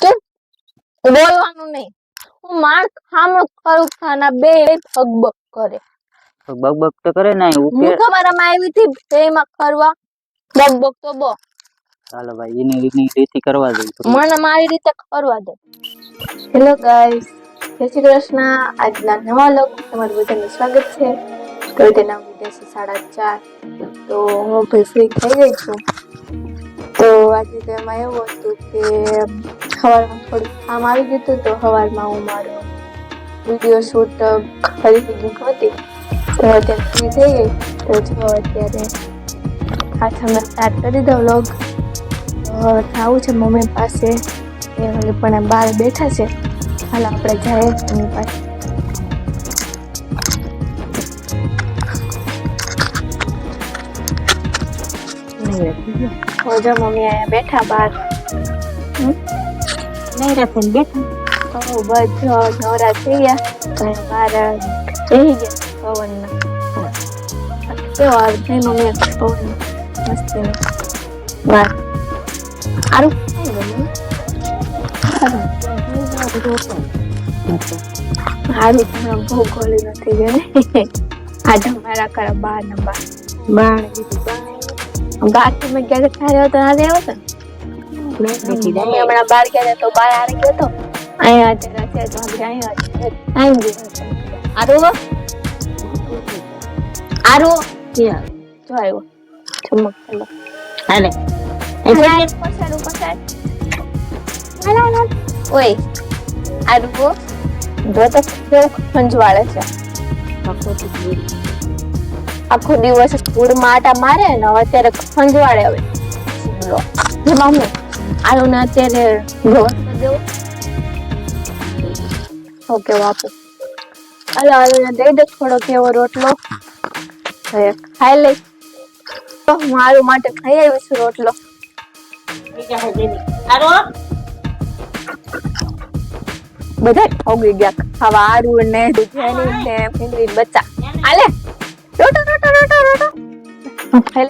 કેમ બોલવાનું નહીં. હું માર ખામો કરું ખાના બે ભગબગ કરે. બકબક તો કરે ને હું તમારામાં આવી હતી? એમાં કરવા. બગબગ તો બો. ચાલો ભાઈ એની રીતની રીતિ કરવા દે મને મારી રીતે કરવા દે. હેલો ગાઈસ જય શ્રી કૃષ્ણ. આજના નવા લોક તમારું બધાનું સ્વાગત છે. તો તેના વિદેશ સાડા ચાર. તો હું ભાઈ ફ્રી થઈ ગઈ છું. તો આજે તેમાં એવું હતું કે સવારમાં થોડું કામ આવી ગયું હતું તો સવારમાં હું મારો વીડિયો શૂટ કરી દીધું હતી. તો અત્યારે ફ્રી થઈ ગઈ. તો જો અત્યારે પાછા મેં સ્ટાર્ટ કરી દો વ્લોગ હવે છે મમ્મી પાસે. એ પણ બહાર બેઠા છે. હાલ આપણે જઈએ મમ્મી પાસે. હવે જો મમ્મી અહીંયા બેઠા બહાર નહીં રાખીને બેઠા તો બધો નવરા થઈ ગયા તો અહીંયા બહાર બેસી ગયા પવનના કેવો આવે છે મમ્મી પવન મસ્તી બહાર સારું સારું તમે બહુ ગોળી નથી ગઈ ને આજે મારા કરા બાર ને બાર બાણ મેં ક્યારે ખાયો તો. ના દેવો તો હમણાં બાર ગયા તો બાર આરે ગયો તો. અહીંયા અત્યારે છે તો અહીંયા આવી ગયો આરું આરું જો આવ્યો. ચમક ચલો હાલે. પછાડ પછાડ. હાલ હાલ. હાલ ઓય. આરું જો તો કેવું ખંજવાળે છે. આખો દિવસ સ્કૂલમાં આટા મારે ને હવે અત્યારે ખંજવાળે હવે. લો. જે મમ્મી આનું ને અત્યારે ગવર કરી ઓકે બાપુ અલો હાલો ને દઈ દે થોડો કેવો રોટલો. ખાઈ લઈ. તો મારું માટે ખાઈ આવી છું રોટલો. બધા ઠોગી ગયા. ખાવા આરું ને જેની ને ફીંગરી બચ્ચા આલે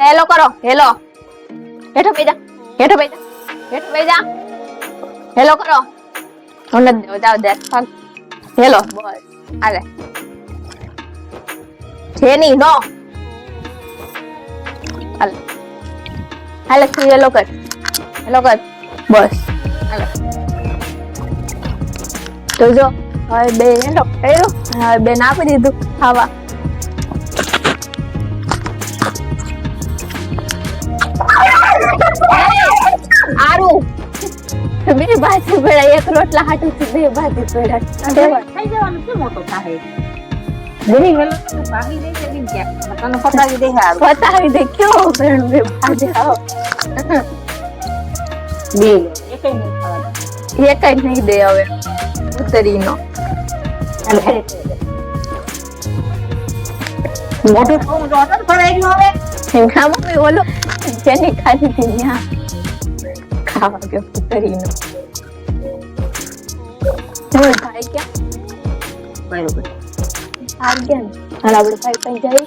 હેલો કરો, હેલો. હેઠો બેજા હેઠો બેજા હેઠો બેજા હેલો કરો. હું દેવો જાવ દે હેલો, બસ આલે જેની નો. હાલે. હાલે, તું હેલો કર હેલો કર, બસ, હાલે. તો જો, હવે બે હેલો હેલો હવે બેન આપી દીધું, ખાવા. બે ભાજી પડ્યા એક રોટલા હાટું બે ભાજી પડ્યા. થઈ જવાનું શું મોટો થાય ઓલો. જેની ખાધી હતી ત્યાં ખાવા ગયો ઉતરીનો બોલ ભાઈ ક્યાં બરોબર હાર ગયા ને હાલ આપણે ભાઈ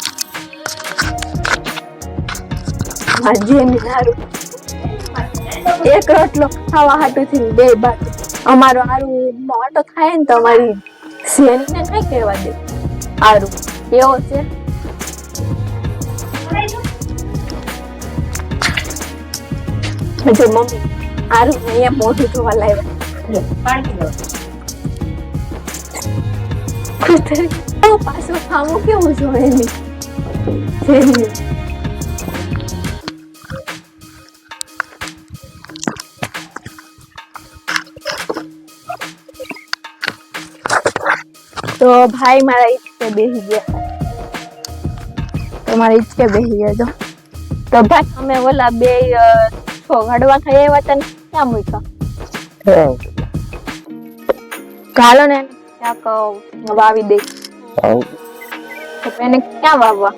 પાસે જઈએ એની દારૂ એક રોટલો ખાવા હાટું થી બે બાદ અમારો આરું મોટો થાય ને તમારી શેરી ને કઈ કહેવા દે આરું એવો છે જો મમ્મી આરું અહીંયા મોઢું ધોવા લાવ્યા. તો ભાઈ મારા ઈચકે બેસી ગયા. તો મારા ઈચકે બેસી ગયા તો ભાઈ, અમે ઓલા બે છો ઘડવા ખાઈ આવ્યા હતા ને. ક્યાં મૂક્યા? ગાલો ને ક્યાંક વાવી દે તો એને ક્યાં વાવવા?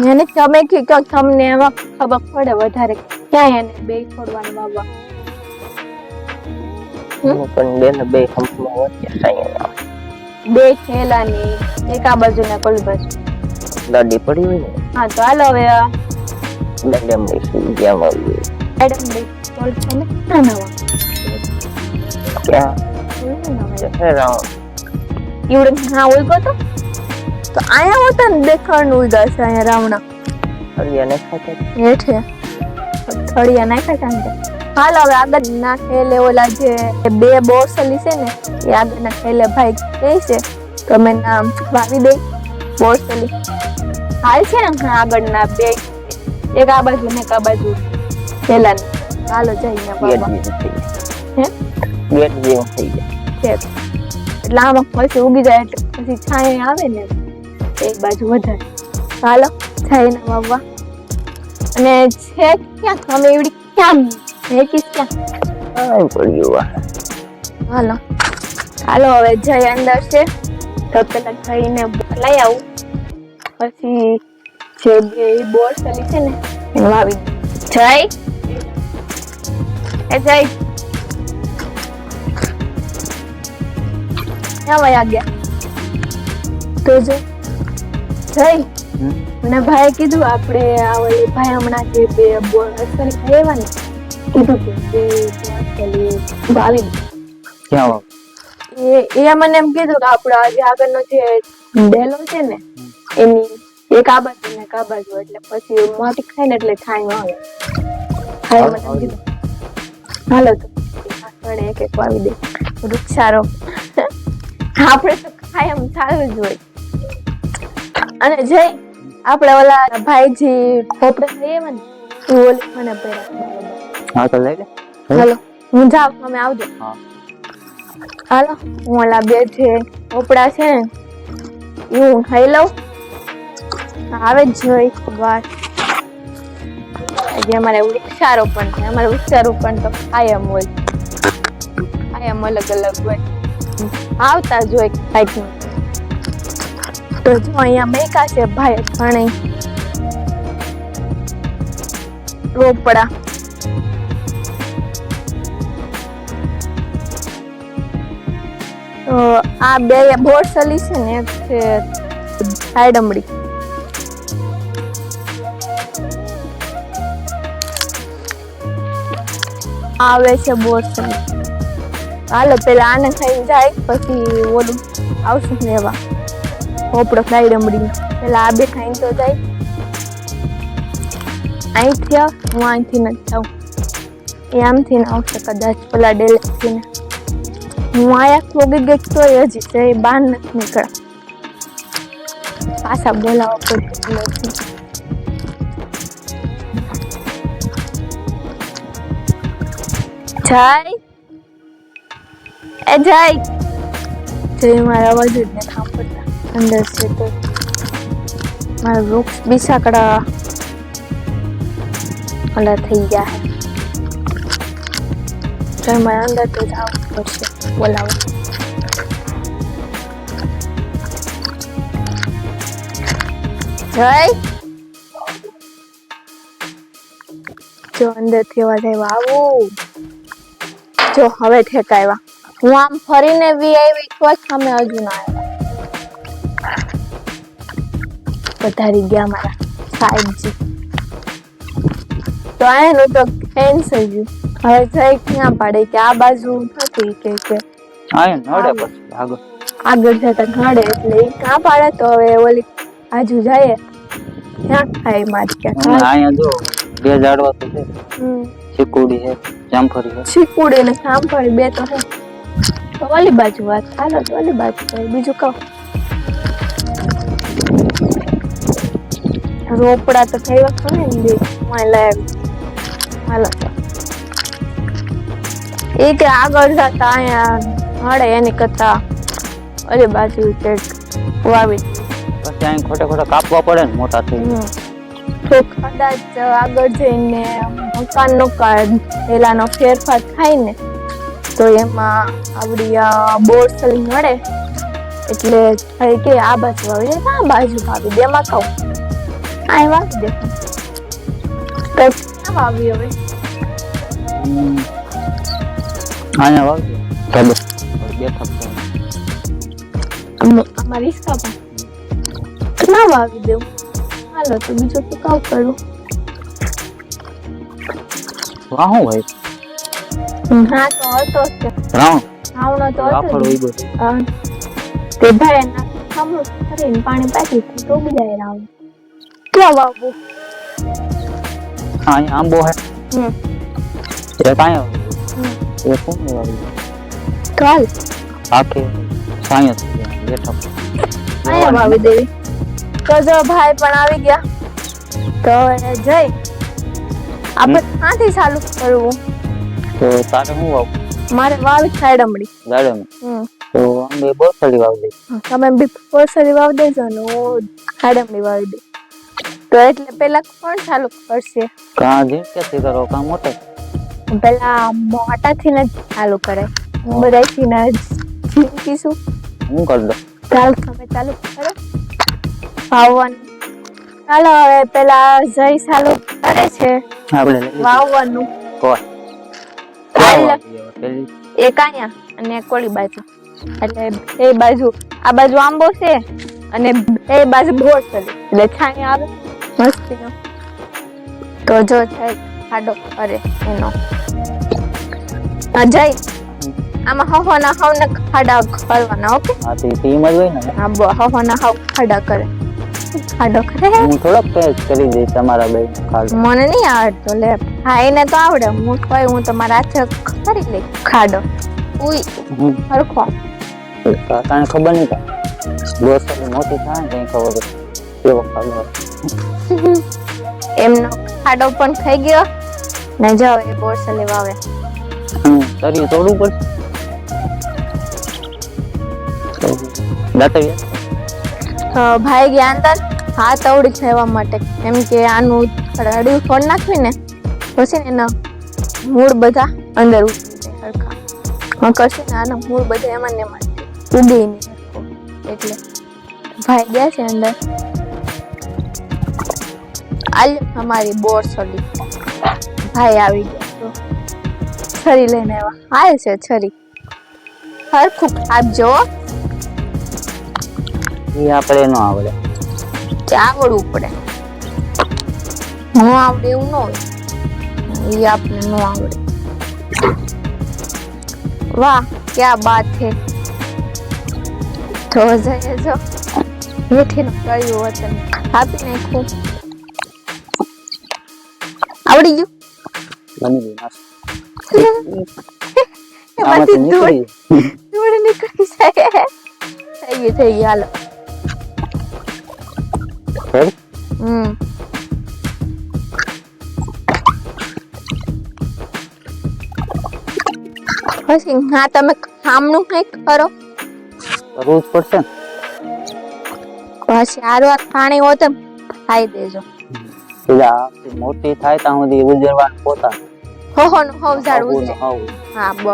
ને એને તમે કે તમને એમાં ખબર પડે વધારે ક્યાં એને બે છોડવાનું વાવવા. પણ બે બે થેલાની એક આ બાજુ ને કોલ બાજુ ગાડી પડી હોય ને. હા તો હાલો હવે મેડમની સુઈ ગયા મેડમ બે બોલ તમે ના તો અહીંયા હોતા ને રાવણા ને થળિયા નાખ્યા છે હાલ હવે આગળ ના ખેલે ઓલા જે બે બોરસલી છે ને એ આગળના ખેલે ભાઈ કહે છે તો નામ વાવી દે બોરસલી હાલ છે ને આગળ આગળના બે એક આ બાજુ ને એક આ બાજુ. પેલા હાલો જઈને બાબા. હે? ગેટ જેવું થઈ જાય. એટલે આમાં પછી ઉગી જાય એટલે પછી છાંય આવે ને એક બાજુ વધારે. હાલો છાંયને વાવવા અને છે ક્યાં? અમે એવડી ક્યાં મેકીશ ક્યાં? પડ્યું હાલો. હાલો હવે જય અંદર છે. તો પેલા જઈને લઈ આવું. પછી જે બે બોર છે ને એને આવી જય. એ જય. ક્યાં વયા ગયા? તો જો. જય. મને ભાઈએ કીધું આપણે આ ઓલી ભાઈ હમણાં જે બે બોર નર્સરી ખાઈ ને કીધું કે બે. ક્યાં એ એ મને એમ કીધું કે આપણો આજે આગળનો જે ડેલો છે ને એની એક આ બાજુ ને એક આ બાજુ એટલે પછી મોટી ખાય ને એટલે છાંયો આવે. ખાઈ મને કીધું. હાલો તો પાછળ એક એક વાવી દે વૃક્ષારો આપણે તો કાયમ ચાલુ જ હોય. અને જય આપણે ઓલા ભાઈજી પોપડે થઈએ ને તું ઓલી મને પહેરા હા તો લઈ લે. હાલો હું જાઉં તમે આવજો. હાલો હું ઓલા બે જે પોપડા છે ને એ હું ખાઈ લઉં. આવે જ જોઈ વાત આજે અમારે વૃક્ષારોપણ છે, અમારે વૃક્ષારોપણ તો કાયમ હોય. કાયમ અલગ અલગ હોય. આવતા જ હોય કાંઈક તો જો અહીંયા મેકા છે ભાઈ ભણે રોપડા. આ બે બોરસલી છે ને, એક છે સાયડમડી આવે છે બોસ હાલો, પેલા આને ખાઈને જાય, પછી ઓલું આવશું લેવા. પોપડો રમડી. પેલા આ બે ખાઈને તો જાય. અહીંથી આવ, હું અહીંથી નથી જાઉં એ આમથી ના આવશે કદાચ, પેલા ડેલેથી ને હું આયા ખોગી ગઈ એ હજી છે બહાર નથી નીકળ્યા. પાછા બોલાવવા નથી જાય. એ જાય. જય મારા અવાજ ને સાંભળતા અંદર છે તો મારા વૃક્ષ બિસાકડા ઓલા થઈ ગયા જય મારા અંદર તો જાવ પડશે બોલાવો. જય. જો અંદરથી અવાજ આવ્યો આવું. જો હવે ઠેકાવ્યા હું આમ ફરીને વી આવી તો જ સામે હજુ ના આવ્યા. પધારી ગયા મારા સાહેબજી. તો આનું તો કેન્સલ ગયું હવે જઈ ક્યાં પાડે કે આ બાજુ નથી કે કે. આગળ. જતા ઘડે એટલે ક્યાં પાડે તો હવે ઓલી આજુ જાય. ક્યાં ખાય મારી ક્યાં અહીંયા જો બે ઝાડવા તો છે. ચીકુડી છે. જામફળી છે ચીકુડી ને જામફળી બે તો તો ઓલી બાજુ વાત. હાલો તો ઓલી બાજુ બીજું કહો. રોપડા તો થઈ વખત ને બે. માય લાયક. હાલો. એ કે આગળ જતા અહીંયા મળે એની કરતા ઓલી બાજુ વાવી. પછી અહીં ખોટે ખોટા કાપવા પડે ને મોટા થઈ. તો કદાચ આગળ જઈને મકાનનો કાર્ડ પેલાનો ફેરફાર થાય ને તો એમાં આવડી આ બોરસલી મળે. એટલે થાય કે આ બાજુ આવી દે આ બાજુ વાવી દે એમાં કહું આ વાવી દે. ક્યાં વાવી હવે. અહીંયા રિસ્કા પણ. ના વાવી દેવું હાલો તો બીજું તો કાવ કરું. વાહ હું ભાઈ હા તો હતો છે તે. રાઉન્ડ તો હતો હોય બધું. તે ભાઈ ના સામું કરીને પાણી પાકી ડૂબી જાય રાવ ક્યાં બાબુ હા આંબો હે. હમ. એ કાયો એ કોણ વાવ્યું કાલ? આખે સાયન્સ બેઠો. આયા વાવી દેવી. તો જો ભાઈ પણ આવી ગયા. તો એને જઈ. આપણે ક્યાંથી ચાલુ કરવું? તો તારે હું વાવ મારે વાવ ખાડમડી ગાર્ડન? તો અમે બહુ વાવ વાવી તમે બી પોસરી વાવ દેજો ને હું ખાડમડી વાવી દઈ તો એટલે પેલા કોણ ચાલુ કરશે? કાં ઝીણકેથી કરો કાં મોટો? પેલા મોટાથી ને જ ચાલુ કરે. બધાથી ને જીંકીશું હું કરી દઉં. ચાલ તમે ચાલુ કરો. વાવવાનું. ચાલો હવે પેલા જય સાલુ કરે છે. વાવવાનું. એક અહીંયા અને એક ઓલી બાજુ. એટલે એ બાજુ આ બાજુ આંબો છે અને એ બાજુ બોર છે. એટલે છાણી આવે. મસ્તીનો તો જો થાય ખાડો કરે એનો. આ જય. આમાં હવાના હવના ખાડા કરવાના ઓકે? હા તે ટીમ જ હોય ને. આ હહોના હવ ખાડા કરે. ખાડો કરે હું થોડોક પેચ કરી દઈશ તમારા બે ખાડો. મને નહીં આવડતો લે. હા એને તો આવડે. હું કોઈ હું તમારા હાથે કરી લઈ ખાડો. ઉઈ. હરખો. કાકાને ખબર નહીં કાંઈ ગ્રોસરી મોટી થાય ને ખબર. કેવો ખાડો એમનો ખાડો પણ થઈ ગયો. ને જાઓ એ બોરસ લેવા આવે હમ, તળિયું તોડવું પડશે. તો ભાઈ ગયા અંદર હાથ અવડી લેવા માટે. કેમ કે આનું રડ્યું ફોડ નાખવી ને પછી ને એના મૂળ બધા અંદર ઉતરી જાય હરખા. હા, કરશે ને આના મૂળ બધા એમાં ને એમાં ઉગે નહીં એટલે ભાઈ ગયા છે અંદર. આલ અમારી બોર છોડી. ભાઈ આવી ગયા છરી લઈને આવ્યા. હાલ છે છરી. હરખું. આપજો. એ આપણે ન આવડે. આવડવું પડે. ન આવડે એવું ન હોય. એ આપણે ન આવડે. વાહ ક્યાં બાત છે. તો જઈએ જો. મીઠીનું કયું વચન આપી નાખું આવડી ગયું? બની ગયું એમાંથી ધૂળ ધૂળ નીકળી જાય. થઈ ગયું થઈ ગયું હાલો. Ready? હમ પછી હા તમે ખામણું કંઈક કરો. કરવું જ પડશે ને. પછી આરો પાણી હોય તો ખાઈ દેજો. મોટી થાય ત્યાં સુધી ઉજરવાનું પોતા. હો હો હો ઝાડ ઉજરે હા બ.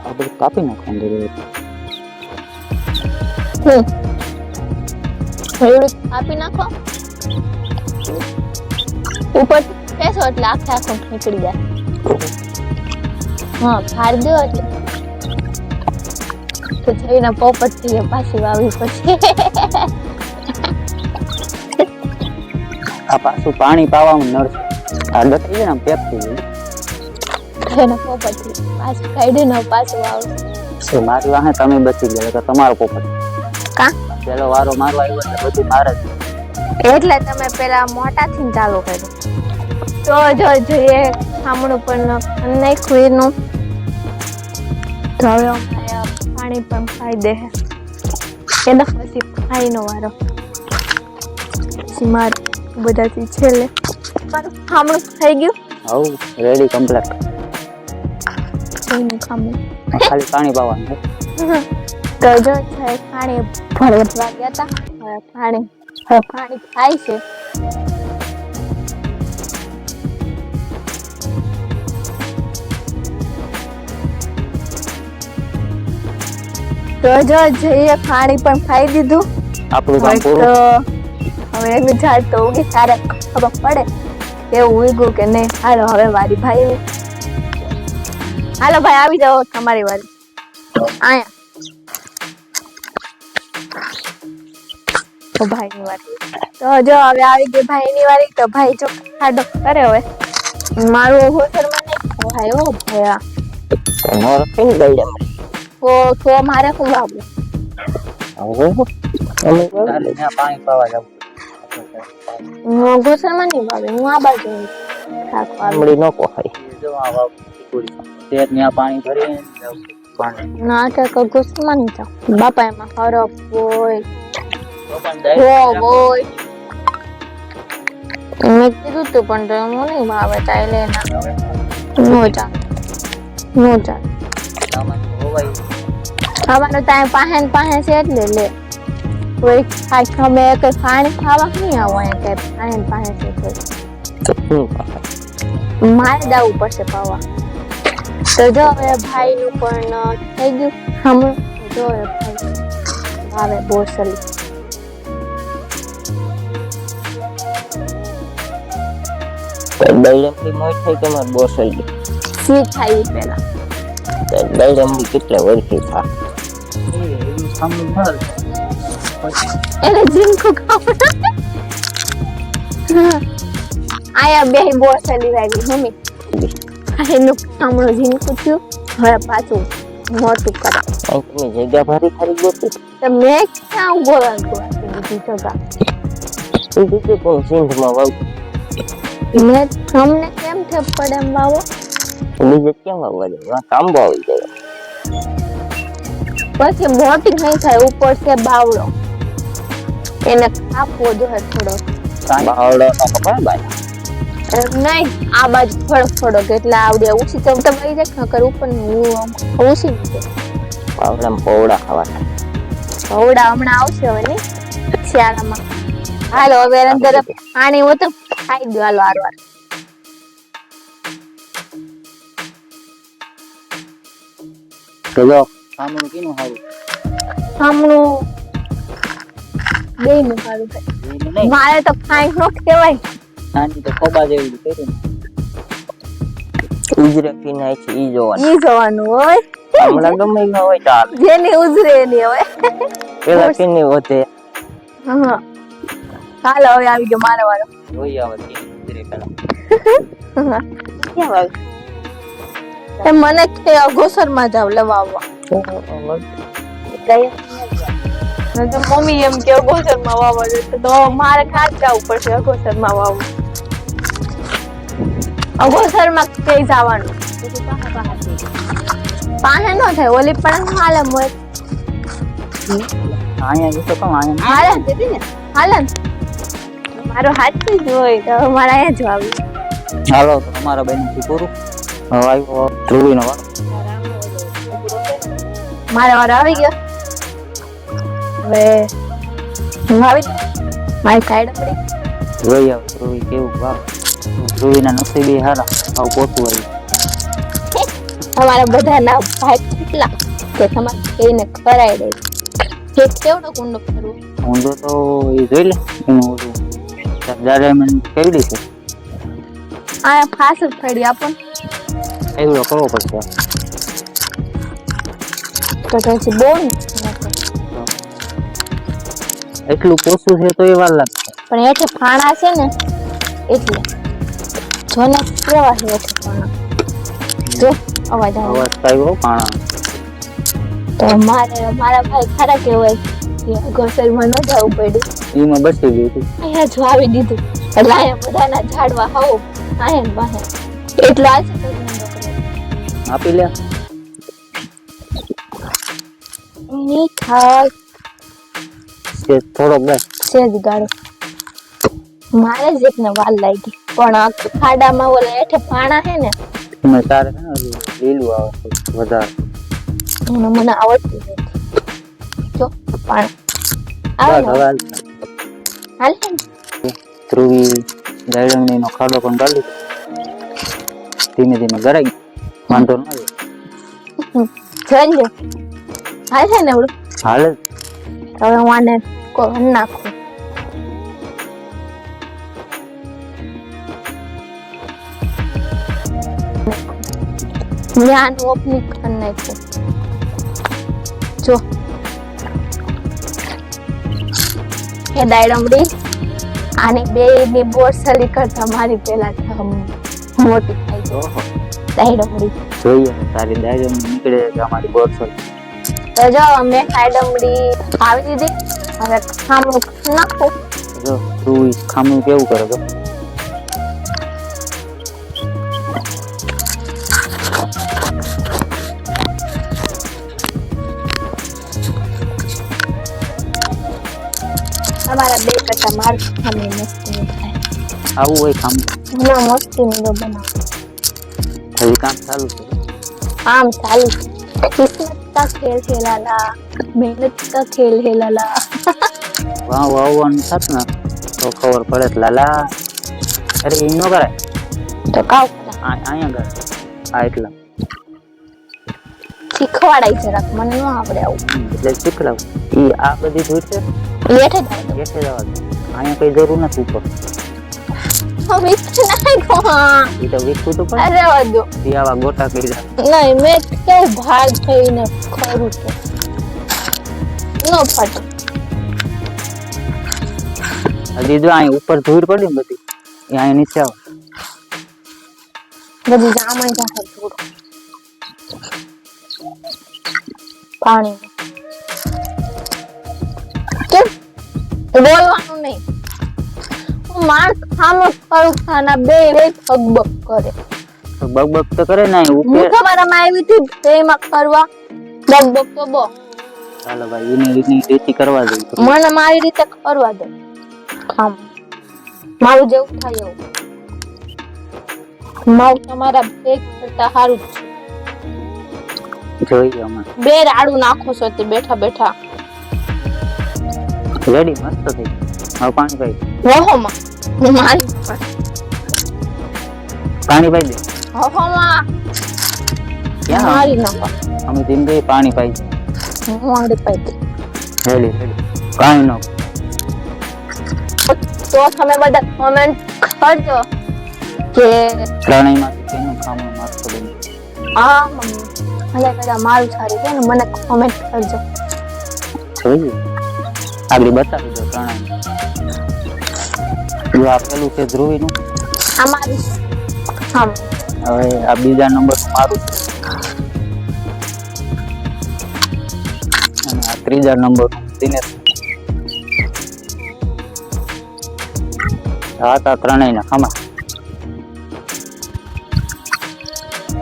આપણે કાપી નાખવાનું જરૂર. હમ. આપી નાખો. ઉપર બેસો એટલે આખે આખું નીકળી જાય. હા ફાડ દો એટલે. તો જઈને પોપટ થઈએ પાછી વાવી પછી. આ પાછું પાણી પાવામાં નળ આ થઈ જાય ને પેપ થઈ જાય એને પોપટ પાછું કાઢીને પાછું વાવું મારી વાહે તમે બચી ગયા તો તમારો પોપટ પેલો વારો મારો આવ્યો એટલે બધું મારે જ. એટલે તમે પેલા મોટાથી ચાલુ કર્યું. તો જો જોઈએ ખામણું પણ નાખ્યું એનું. તો હવે પાણી પણ ખાઈ દે. એના પછી ખાઈનો વારો. પછી માર બધાથી છેલ્લે. મારું ખામણું થઈ ગયું. આવું રેડી કમ્પ્લેટ ખાલી પાણી પાવાનું. તો જો છે પાણી ભરવા ગયા હતા હવે પાણી હવે પાણી થાય છે. તો જો જઈએ પાણી પણ ખાઈ દીધું આપણું કામ તો પૂરું? હવે એક વિચાર તો ઉગી તારે ખબર પડે કે એવું ઉગ્યું કે નહીં. હાલો હવે મારી ભાઈ હાલો ભાઈ આવી જાઓ તમારી વારી. આયા તો ભાઈની વારી. તો જો હવે આવી ગઈ ભાઈની વારી તો ભાઈ જો ખાડો કરે હવે. મારું હોસરમાં ભાઈ ઓ ભયા તમારો કેમ ગઈ એમ ઓ તો મારે શું બાબુ ઓહો અમે ત્યાં પાણી પાવા જાવ. નહીં ભાવે હું આ બાજુ. આમળી ન જો આ પાણી નહીં જાઓ બાપા એમાં હો હોય મેં કીધું તું પણ તો હું નહીં ભાવે તાઈ લે ના. નો ચાલે નો ચાલે ખાવાનું ટાઈમ પાસે પાસે છે એટલે લે. કોઈ ખાઈ ખમે કે પાણી ખાવા નહીં આવો એમ કે પાસે પાસે છે કોઈ મારે દાવું પડશે પાવા તો જો હવે ભાઈનું પણ થઈ ગયું. હમણાં જો હવે ભાઈ ભાવે બોરસલી દઈડમડી મોટ થઈ કે મારે બોસલ સી ખાઈ પેલા દઈડમડી કેટલે વર્ષી થા? એને ખાવડા આયા બે બોસ બોરસલી વાગી મમ્મી એનું હમણાં જીમ થયું હવે પાછું મોટું કરો તમે જગ્યા ભરી ખરી ગોતી? તો મેં ક્યાં બોલાતું બીજી જગા? બીજું કોણ સિંધમાં વાવ મેં તમને કેમ થે પડે એમ બાવો બીજે કેમ વાવવા આ કાંબો આવી જાય પછી મોટી નહીં થાય ઉપર છે બાવળો. એને કાપવો જોઈએ થોડો. બાવળો નો કપાય બાય નહીં આ બાજુ ફળક થોડોક એટલે આવડે ઉછી તો તમે લઈ જાય નકર ઉપર હું ઉછી પાવડા પોવડા ખાવા હવડા હમણાં આવશે હવે ને શિયાળામાં. હાલો હવે અંદર પાણી હોતું ખાઈ દો હાલો હારવાર તો જો સામનું કીનું હારું હમણું બે નું સારું મારે તો ખાઈ નો કહેવાય નાની તો ખોબા જેવું કર્યું ઉજરે પીને આવી છે ઈ જોવાનું ઈ જવાનું હોય હમણાં ગમે એમાં હોય ચાલ જેની ઉજરે એની હોય પેલા કેની વધે હા હાલો હવે આવી ગયો મારો વારો જોઈ આવે કેની પેલા કેમ આવી મને કે અગોસરમાં જાવ લેવા આવવા તો મમ્મી એમ કે અગોસરમાં વાવવા જશે તો મારે ખાસ જવું પડશે અગોસરમાં વાવવું. અગોસરમાં કઈ જવાનું? પાસે ન થાય ઓલી પણ હાલે મોય. જતો અહીંયા. હાલે હાલે ને. મારો હાથ જ હોય તો મારે અહીંયા જવાબ હાલો તો તમારા બેનથી પૂરું હવે આવ્યો ધ્રુવીનો વારો. મારો વારો આવી ગયો. હવે હું આવી. મારી સાઈડ પડી. રોઈ આવ ધ્રુવી કેવું ભાવ ધ્રુવીના નસીબી હારા આવું પોતું આવ્યું અમારા બધાના ભાઈ કેટલા કે તમારે એને ખરાઈ દે કે કેવડો કુંડો ફરવું ઊંધો તો એ જોઈ લે એનું ઓલું કેવી રીતે? આ ફાસ જ પડી આપણ એવડો કરવો પડશે. તો પછી બહુ ને. એટલું પોસું છે તો એ વાર લાગશે. પણ હેઠે ફાણા છે ને એટલે જો ને કેવા છે હેઠે ફાણા. જો અવાજ આવ્યો. અવાજ આવ્યો ફાણા. તો મારે મારા ભાઈ ખરા કહેવાય. કે ઘસરમાં ન જવું પડ્યું. એમાં બસી ગયું હતું. અહીંયા જ આવી દીધું. એટલે અહીંયા બધાના ઝાડવા હાવ ને બહાર. એટલો તો આપી લે. ની કે થોડો બસ સેજ ગાળો. મારે જ એકને વાર લાગી. પણ આ ખાડામાં ઓલા હેઠે પાણા હે ને એમાં તારે છે ને ઓલું લીલું આવે વધારે. મને આવડતું નથી. જો પાણા હાલ. ધ્રુવી દાયડંગણી નો ખાડો પણ ગાલી ધીમે ધીમે ગરાઈ વાંધો ન આવ્યો જોઈ હાલ છે ને એવડું? હાલે. હવે હું આને નાખું. આનું ઓપનિંગ કરી નાખ્યું. જો. એ દાયડમડી આની બે ની બોરસલી કરતા મારી પેલા મોટી થઈ ઓહો. દાયડમડી જોઈએ તારી ડાયરી નીકળે અમારી બોરસલ તો જો અમે દાયડમડી આવી દીધી. હવે ખામું નાખો. જો તું ખામું કેવું કરે તમાર ખાલી મસ્તી થાય? આવું હોય કામ? ના મસ્તી નો બનાવ. થઈ કામ ચાલુ છે? આમ ચાલુ કિસ્મત કા ખેલ હે લાલા મહેનત કા ખેલ હે લાલા. વાહ વાહ વાહ સાત ના? તો ખબર પડે લાલા અરે ઈ નો કરે તો કાવ. અહીંયા કરે આ એટલા. શીખવાડાય જરાક મને ન આવડે આવું. એટલે શીખડાવ. ઈ આ બધી જોઈ છે? લેઠે જ લેઠે જ આવડે અહીંયા કઈ જરૂર નથી અહીં ઉપર? ધૂળ પડી બધી. અહીંયા નીચે આવ. બધી જામણ જાહે ધૂળ. પાણી. કેમ? બોલવાનું નહીં. માર ખામો કરું ખાના બે બે થગબગ કરે. બગ તો કરે ને હું ખબર તમારામાં આવી હતી તેમાં કરવા. બગ તો બો. ચાલો ભાઈ એની રીતની રીતિ કરવા દે. મને મારી રીતે કરવા દે. ખામ મારું જેવું થાય એવું. મારું તમારા બે કરતા સારું છે. જોઈએ અમે. બે રાડું નાખો છો તે બેઠા બેઠા. રેડી મસ્ત થઈ હવે પાણી પાઈ દે. વહોમાં મારી. પાણી પાઈ દે. વહોમાં ક્યાં? મારી નાખો અમે કહીએ પાણી પાઈ હું આંગળી પાઈ દે. Ready ready. કાંઈ ન તો તમે બધા કોમેન્ટ કરજો કે ત્રણેયમાંથી કેનું ખાવાનું મસ્ત બન્યું હા મમ્મી. ભલે કદાચ મારું સારું છે ને મને કોમેન્ટ કરજો. જોઈએ આગળ બતાવી દો ત્રણેય. જો આ પેલું છે ધ્રુવીનું. આ હવે આ બીજા નંબર મારું અને આ ત્રીજા નંબર દિનેશ. હા તા ત્રણેય ના ખમા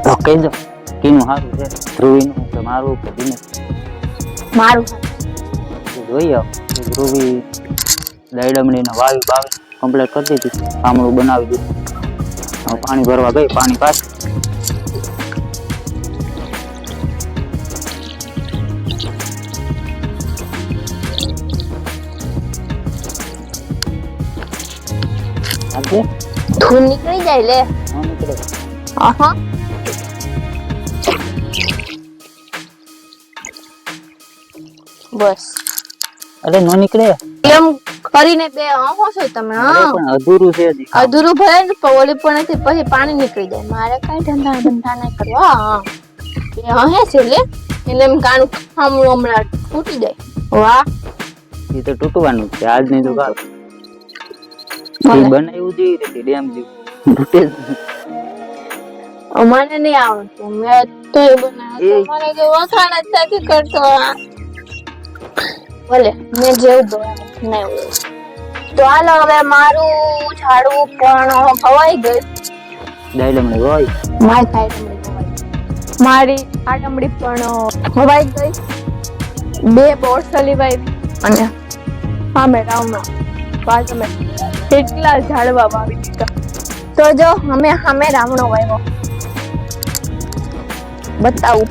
તો કહી દો કીનું સારું છે ધ્રુવીનું કે મારું કે દિનેશ મારું. જોઈએ ધ્રુવી દાયડમડીને વાવી બાવી કમ્પ્લીટ કરી દીધી. આમળું બનાવી દીધું. પાણી ભરવા ગઈ પાણી પાછું. ધૂળ નીકળી જાય લે. નીકળે આહા. બસ. અરે નો નીકળે. એમ કરીને બે આંખો છો તમે હા. પણ અધૂરું છે અધૂરું ભરે ને ઓલી પણ નથી પછી પાણી નીકળી જાય. મારે કઈ ધંધા ધંધા નહીં કરવા એ હે. છે લે એટલે એમ કાણું ખામું હમણાં તૂટી જાય. વાહ. એ તો તૂટવાનું છે આજ નહીં તો કાલ. મને બનાવ્યું જેવી રીતે ડેમ જેવું. તૂટે અમારે નહીં. આવડતું. મેં તો એ બનાવ્યું. એ. મને તો વખાણ જ નથી કરતો આ. ભલે મેં જેવું બનાવ્યું ને. તો હાલો હવે મારું ઝાડવું પણ ખવાઈ ગયું. ડાયલમડી હોય મારી ડાયલમડી ખવાઈ મારી આડમડી પણ ખવાઈ ગઈ. બે બોરસલી વાવી અને સામે રાવમાં પાછ અમે કેટલા ઝાડવા વાવી દીધા. તો જો અમે સામે રાવણો વાવ્યો. બતાવું.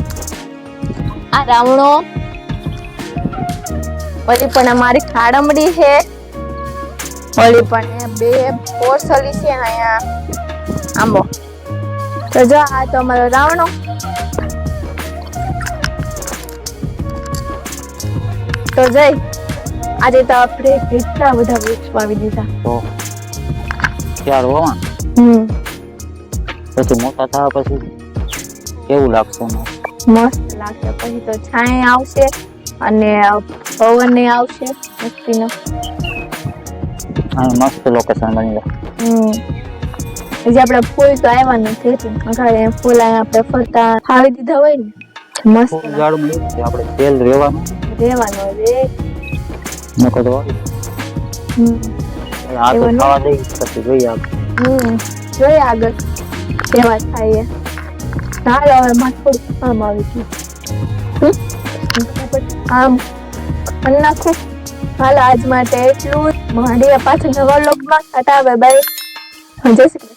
આ રાવણો ઓલી પણ અમારી ખાડમડી છે. ઓલી પણ બે બોરસલી છે અહીંયા. આંબો. તો જો આ તો અમારો રાવણો. તો જઈ આજે તો આપણે કેટલા બધા વૃક્ષ વાવી દીધા. ત્યાર હોવા હમ. પછી મોટા થયા પછી કેવું લાગશે મસ્ત લાગશે. પછી તો છાંય આવશે. અને પવન ને આવશે મસ્તીનો. અહીં મસ્ત લોકેશન બની જાય હમ. જે આપણે ફૂલ તો આવ્યા નથી એટલે ફૂલ આપણે ફરતા ફાવી દીધા હોય ને મસ્ત ઝાડમાં છે. આપણે તેલ રેવાનું. રેવાનું રે નકો તો હમ. આ તો ખાવા દઈ પછી જોઈએ આપણે. હમ. જોઈએ આગળ. કેવા થાય. હાલો હવે મસ્ત કામ આવી ગયું. આમ કરી નાખું હાલો આજ માટે એટલું જ. મળીએ પાછું નવા લોકમાં હતા. બાય બાય જય શ્રી